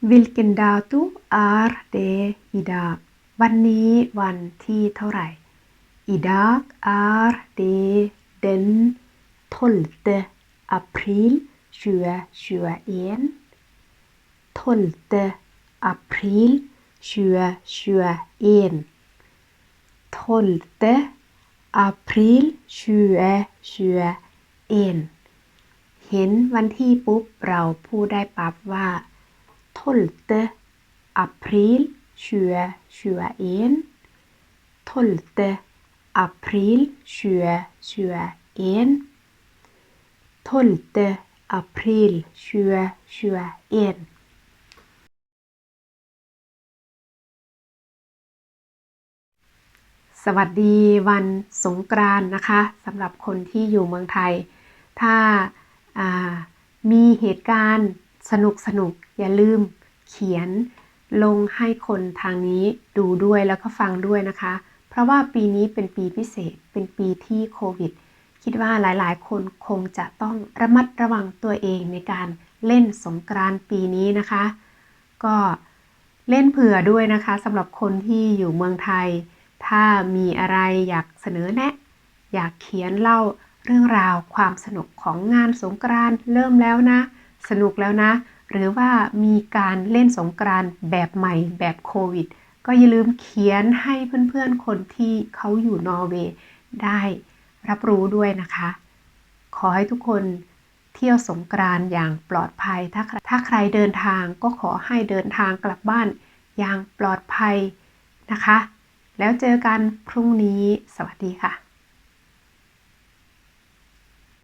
Vilken dato är det idag วันนี้วันที่เท่าไหร่ Idag är det den 12 april 2021 12 april 2021 12 april 2021เห็นวันที่ปุ๊บเราพูดได้ปั๊บว่า 12 april 2021 12 april 2021 12 april 2021สวัสดีวันสงกรานต์นะคะสำหรับคนที่อยู่เมืองไทย ถ้าามีเหตุการณ์ สนุกสนุกอย่าลืมเขียนลงให้คนทางนี้ดูด้วยแล้วก็ฟังด้วยนะคะ เพราะว่าปีนี้เป็นปีพิเศษเป็นปีที่โควิด คิดว่าหลายๆ คนคงจะต้องระมัดระวังตัวเองในการเล่นสงกรานต์ปีนี้นะคะ ก็เล่นเผื่อด้วยนะคะสำหรับคนที่อยู่เมืองไทย ถ้ามีอะไรอยากเสนอแนะ อยากเขียนเล่าเรื่องราวความสนุกของงานสงกรานต์เริ่มแล้วนะ สนุกแล้วนะ หรือว่ามีการเล่นสงกรานต์แบบใหม่แบบโควิด ก็อย่าลืมเขียนให้เพื่อนๆ คนที่เขาอยู่นอร์เวย์ได้รับรู้ด้วยนะคะ ขอให้ทุกคนเที่ยวสงกรานต์อย่างปลอดภัย ถ้าถ้าใครเดินทางก็ขอให้เดินทางกลับบ้านอย่างปลอดภัยนะคะ แล้วเจอกันพรุ่งนี้ สวัสดีค่ะ